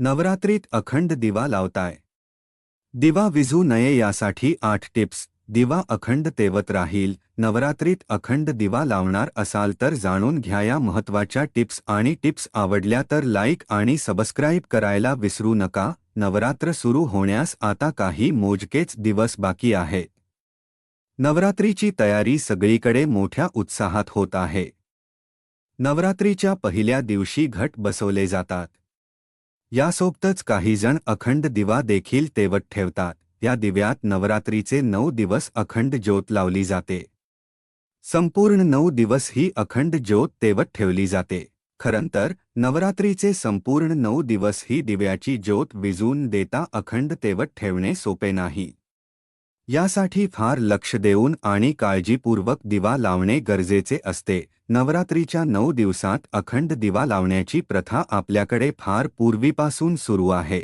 नवरात्रीत अखंड दिवा लावताय. दिवा विझू नये यासाठी आठ टिप्स. दिवा अखंड तेवत राहील. नवरात्रीत अखंड दिवा लावणार असाल तर जाणून घ्या या महत्त्वाच्या टिप्स आणि टिप्स आवडल्या तर लाईक आणि सबस्क्राईब करायला विसरू नका. नवरात्र सुरू होण्यास आता काही मोजकेच दिवस बाकी आहे. नवरात्रीची तयारी सगळीकडे मोठ्या उत्साहात होत आहे. नवरात्रीच्या पहिल्या दिवशी घट बसवले जातात. यासोबतच काहीजण अखंड दिवा देखील तेवत ठेवतात. या दिव्यात नवरात्रीचे नऊ दिवस अखंड ज्योत लावली जाते. संपूर्ण नऊ दिवस ही अखंड ज्योत तेवत ठेवली जाते. खरंतर नवरात्रीचे संपूर्ण नऊ दिवस ही दिव्याची ज्योत विजून देता अखंड तेवत ठेवणे सोपे नाही. यासाठी फार लक्ष देऊन आणि काळजीपूर्वक दिवा लावणे गरजेचे असते. नवरात्रीच्या नऊ दिवसात अखंड दिवा लावण्याची प्रथा आपल्याकडे फार पूर्वीपासून सुरू आहे.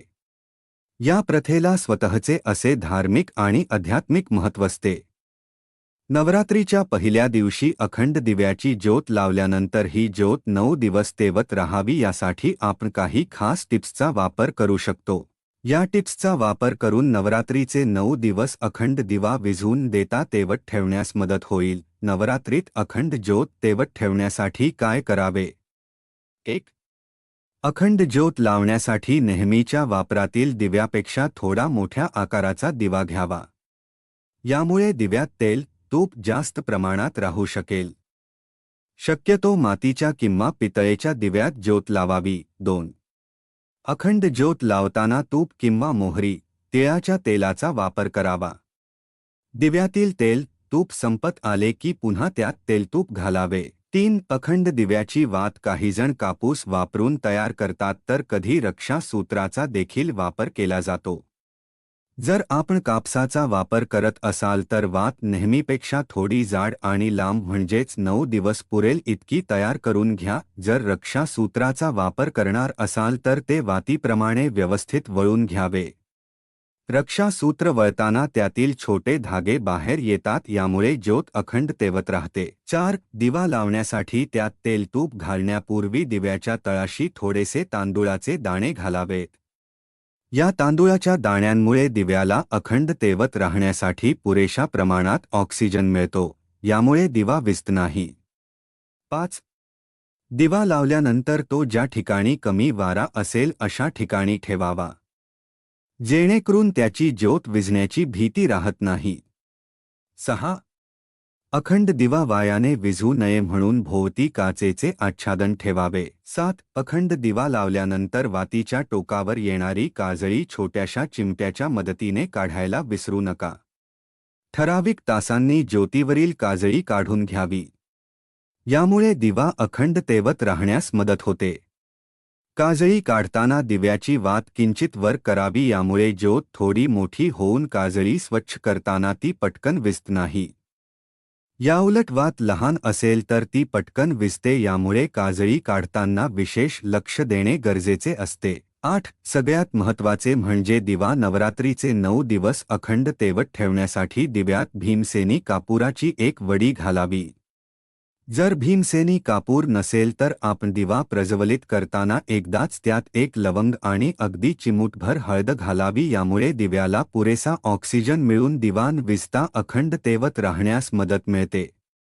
या प्रथेला स्वतःचे असे धार्मिक आणि आध्यात्मिक महत्त्व असते. नवरात्रीच्या पहिल्या दिवशी अखंड दिव्याची ज्योत लावल्यानंतर ही ज्योत नऊ दिवस तेवत राहावी यासाठी आपण काही खास टिप्सचा वापर करू शकतो. या टिप्सचा वापर करून नवरात्रीचे नऊ दिवस अखंड दिवा विझवून देता तेवत ठेवण्यास मदत होईल. नवरात्रीत अखंड ज्योत तेवत ठेवण्यासाठी काय करावे? एक. अखंड ज्योत लावण्यासाठी नेहमीच्या वापरातील दिव्यापेक्षा थोडा मोठ्या आकाराचा दिवा घ्यावा. यामुळे दिव्यात तेल तूप जास्त प्रमाणात राहू शकेल. शक्यतो मातीच्या किंवा पितळेच्या दिव्यात ज्योत लावावी. दोन. अखंड ज्योत लावताना तूप किंवा मोहरी तिळाच्या तेलाचा वापर करावा. दिव्यातील तेल तूप संपत आले की पुन्हा त्यात तेलतूप घालावे. तीन अखंड दिव्याची वात काहीजण कापूस वापरून तयार करतात तर कधी रक्षा सूत्राचा देखील वापर केला जातो. जर आपण कापसाचा वापर करत असाल तर वात नेहमीपेक्षा थोडी जाड आणि लांब म्हणजेच नऊ दिवस पुरेल इतकी तयार करून घ्या. जर रक्षासूत्राचा वापर करणार असाल तर ते वातीप्रमाणे व्यवस्थित वळून घ्यावे. रक्षासूत्र वळताना त्यातील छोटे धागे बाहेर येतात यामुळे ज्योत अखंड तेवत राहते. चार दिवा लावण्यासाठी त्यात तेलतूप घालण्यापूर्वी दिव्याच्या तळाशी थोडेसे तांदुळाचे दाणे घालावेत. या तांदुळाच्या दाण्यांमुळे दिव्याला अखंड तेवत राहण्यासाठी पुरेशा प्रमाणात ऑक्सिजन मिळतो यामुळे दिवा विस्त नाही. पाच. दिवा लावल्यानंतर तो ज्या ठिकाणी कमी वारा असेल अशा ठिकाणी ठेवावा. जेणेकरून त्याची ज्योत विझण्याची भीती राहत नाही. सहा. अखंड दिवा वायाने विझू नये म्हणून भोवती काचेचे आच्छादन ठेवावे. सात अखंड दिवा लावल्यानंतर वातीच्या टोकावर येणारी काजळी छोट्याशा चिमट्याच्या मदतीने काढायला विसरू नका. ठराविक तासांनी ज्योतीवरील काजळी काढून घ्यावी. यामुळे दिवा अखंड तेवत राहण्यास मदत होते. काजळी काढताना दिव्याची वात किंचित वर करावी यामुळे ज्योत थोडी मोठी होऊन काजळी स्वच्छ करताना ती पटकन विस्त नाही. याउलट वात लहान असेल तर ती पटकन विजते यामुळे काजळी काढताना विशेष लक्ष देणे गरजेचे असते. आठ. सगळ्यात महत्त्वाचे म्हणजे दिवा नवरात्रीचे नऊ दिवस अखंड तेवत ठेवण्यासाठी दिव्यात भीमसेनी कापुराची एक वडी घालावी. जर भीमसेनी कापूर नसेल तर आपण दिवा प्रज्वलित करताना एकदाच त्यात एक लवंग आणि अगदी चिमूटभर हळद घालावी यामुळे दिव्याला पुरेसा ऑक्सिजन मिळून दिवान विजता अखंड तेवत राहण्यास मदत मिळते.